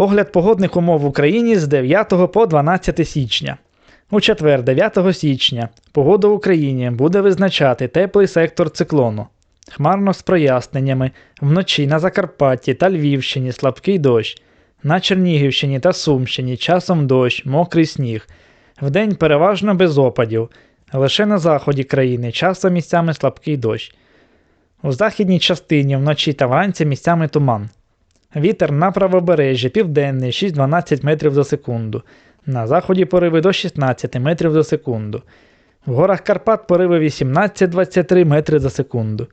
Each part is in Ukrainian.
Огляд погодних умов в Україні з 9 по 12 січня. У четвер, 9 січня, погоду в Україні буде визначати теплий сектор циклону. Хмарно з проясненнями, вночі на Закарпатті та Львівщині слабкий дощ, на Чернігівщині та Сумщині часом дощ, мокрий сніг. Вдень переважно без опадів, лише на заході країни часом місцями слабкий дощ. У західній частині вночі та вранці місцями туман. Вітер на правобережжі південний 6-12 метрів за секунду. На заході пориви до 16 метрів за секунду. В горах Карпат пориви 18-23 метри за секунду.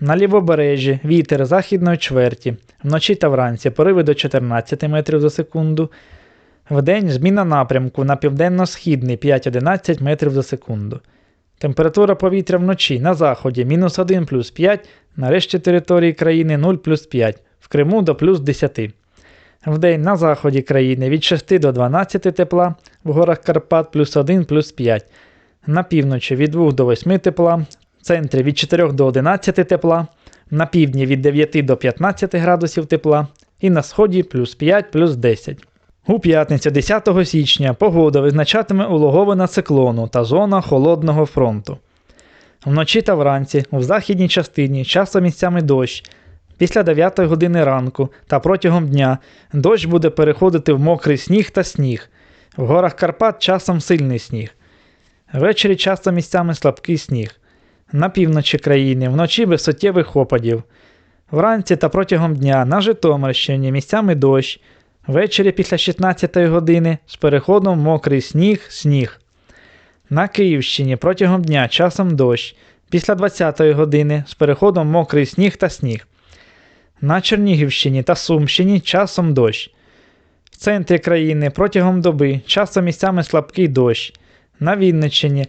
На лівобережжі вітер західної чверті. Вночі та вранці пориви до 14 метрів за секунду. Вдень зміна напрямку на південно-східний 5-11 метрів за секунду. Температура повітря вночі на заході мінус 1 плюс 5, на решті території країни 0 плюс 5, в Криму до плюс 10. Вдень на заході країни від 6 до 12 тепла, в горах Карпат плюс 1 плюс 5. На півночі від 2 до 8 тепла, в центрі від 4 до 11 тепла, на півдні від 9 до 15 градусів тепла і на сході плюс 5 плюс 10. У п'ятницю 10 січня погода визначатиме улоговина циклону та зона холодного фронту. Вночі та вранці у західній частині часом місцями дощ. Після 9 години ранку та протягом дня дощ буде переходити в мокрий сніг та сніг. В горах Карпат часом сильний сніг. Ввечері часто місцями слабкий сніг. На півночі країни вночі без суттєвих опадів. Вранці та протягом дня на Житомирщині місцями дощ. Ввечері після 16 години з переходом мокрий сніг, сніг. На Київщині протягом дня часом дощ. Після 20 години з переходом мокрий сніг та сніг. На Чернігівщині та Сумщині часом дощ. В центрі країни протягом доби часом місцями слабкий дощ. На Вінниччині,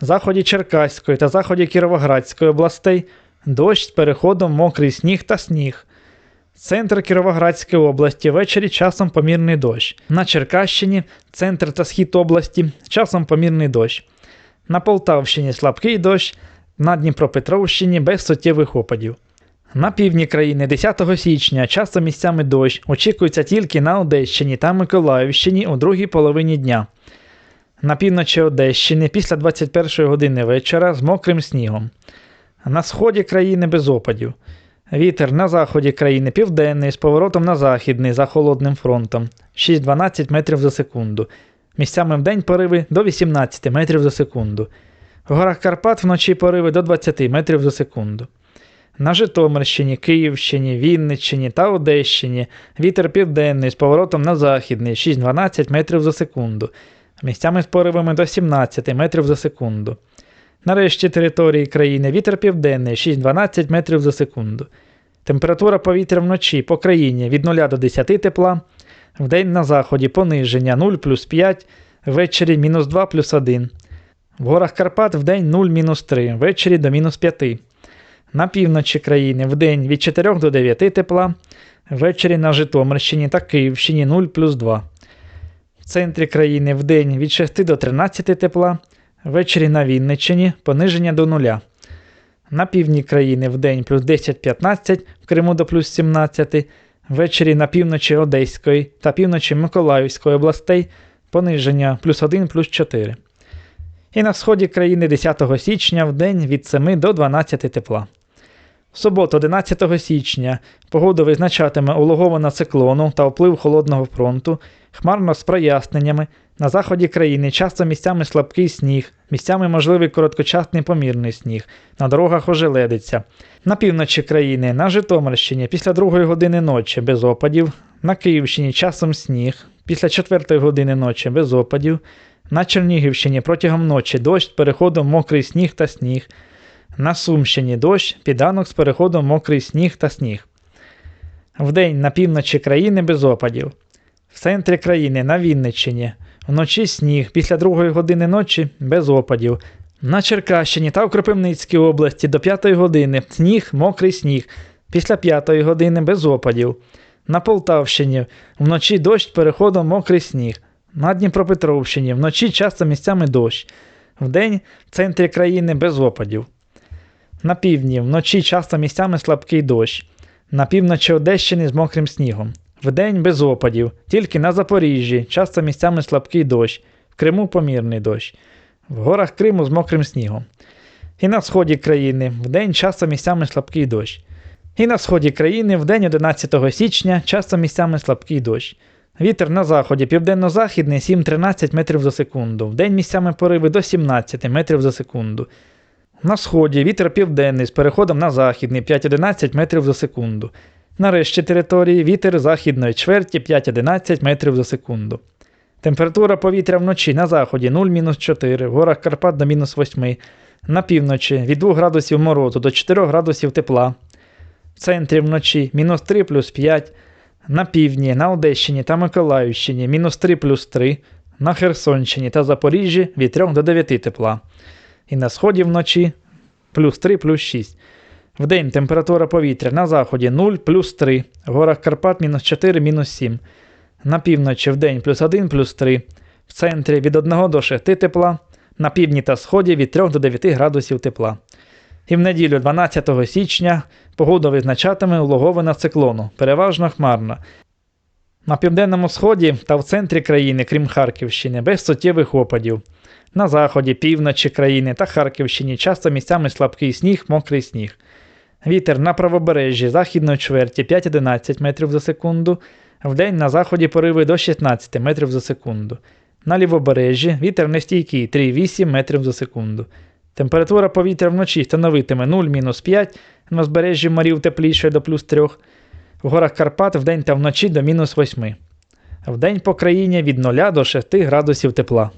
заході Черкаської та заході Кіровоградської областей дощ з переходом мокрий сніг та сніг. Центр Кіровоградської області ввечері часом помірний дощ. На Черкащині, центр та схід області часом помірний дощ. На Полтавщині слабкий дощ, на Дніпропетровщині без суттєвих опадів. На півдні країни 10 січня часто місцями дощ очікується тільки на Одещині та Миколаївщині у другій половині дня. На півночі Одещини після 21 години вечора з мокрим снігом. На сході країни без опадів. Вітер на заході країни південний з поворотом на західний за холодним фронтом 6-12 метрів за секунду. Місцями вдень пориви до 18 метрів за секунду. В горах Карпат вночі пориви до 20 метрів за секунду. На Житомирщині, Київщині, Вінниччині та Одещині вітер південний з поворотом на західний 6-12 метрів за секунду. Місцями з поривами до 17 метрів за секунду. Нарешті території країни вітер південний 6-12 метрів за секунду. Температура повітря вночі по країні від 0 до 10 тепла, вдень на заході пониження 0 плюс 5, ввечері мінус 2 плюс 1. В горах Карпат вдень 0 мінус 3, ввечері до мінус 5. На півночі країни вдень від 4 до 9 тепла, ввечері на Житомирщині та Київщині 0 плюс 2. В центрі країни вдень від 6 до 13 тепла, Ввечері на Вінниччині пониження до нуля. На півдні країни в день плюс 10-15, в Криму до плюс 17, ввечері на півночі Одеської та півночі Миколаївської областей пониження плюс 1 плюс 4. І на сході країни 10 січня в день від 7 до 12 тепла. В суботу, 11 січня, погоду визначатиме улогована циклону та вплив холодного фронту, хмарно з проясненнями. На заході країни часто місцями слабкий сніг, місцями можливий короткочасний помірний сніг, на дорогах ожеледиться. На півночі країни, на Житомирщині після 2 години ночі без опадів, на Київщині часом сніг, після 4 години ночі без опадів, на Чернігівщині протягом ночі дощ переходом мокрий сніг та сніг. На Сумщині дощ, піданок з переходом мокрий сніг та сніг. Вдень на півночі країни без опадів. В центрі країни на Вінниччині. Вночі сніг, після другої години ночі без опадів. На Черкащині та в Кропивницькій області до 5 години сніг, мокрий сніг, після 5 години без опадів. На Полтавщині вночі дощ переходом мокрий сніг. На Дніпропетровщині вночі часто місцями дощ. Вдень в центрі країни без опадів. На півдні вночі часто місцями слабкий дощ. На півночі Одещини з мокрим снігом. Вдень без опадів, тільки на Запоріжжі, часто місцями слабкий дощ, в Криму помірний дощ, в горах Криму з мокрим снігом. І на сході країни вдень часто місцями слабкий дощ. І на сході країни вдень 11 січня часто місцями слабкий дощ. Вітер на заході південно-західний 7-13 метрів за секунду, вдень місцями пориви до 17 метрів за секунду. На сході вітер південний з переходом на західний 5-11 метрів за секунду. На решті території вітер західної чверті 5-11 метрів за секунду. Температура повітря вночі на заході 0-4, в горах Карпат до мінус 8, на півночі від 2 градусів морозу до 4 градусів тепла. В центрі вночі мінус 3 плюс 5, на півдні, на Одещині та Миколаївщині мінус 3 плюс 3, на Херсонщині та Запоріжжі від 3 до 9 тепла. І на сході вночі плюс 3 плюс 6. Вдень температура повітря на заході 0 плюс 3, в горах Карпат мінус 4 мінус 7. На півночі вдень плюс 1 плюс 3, в центрі від 1 до 6 тепла, на півдні та сході від 3 до 9 градусів тепла. І в неділю 12 січня погода визначатиме улоговина циклону, переважно хмарна. На південному сході та в центрі країни, крім Харківщини, без суттєвих опадів. На заході, півночі країни та Харківщині часто місцями слабкий сніг, мокрий сніг. Вітер на правобережжі західної чверті 5-11 метрів за секунду, вдень на заході пориви до 16 метрів за секунду. На лівобережжі вітер нестійкий 3,8 метрів за секунду. Температура повітря вночі становитиме 0-5, на узбережжі морів тепліше до плюс 3, в горах Карпат вдень та вночі до мінус 8. Вдень по країні від 0 до 6 градусів тепла.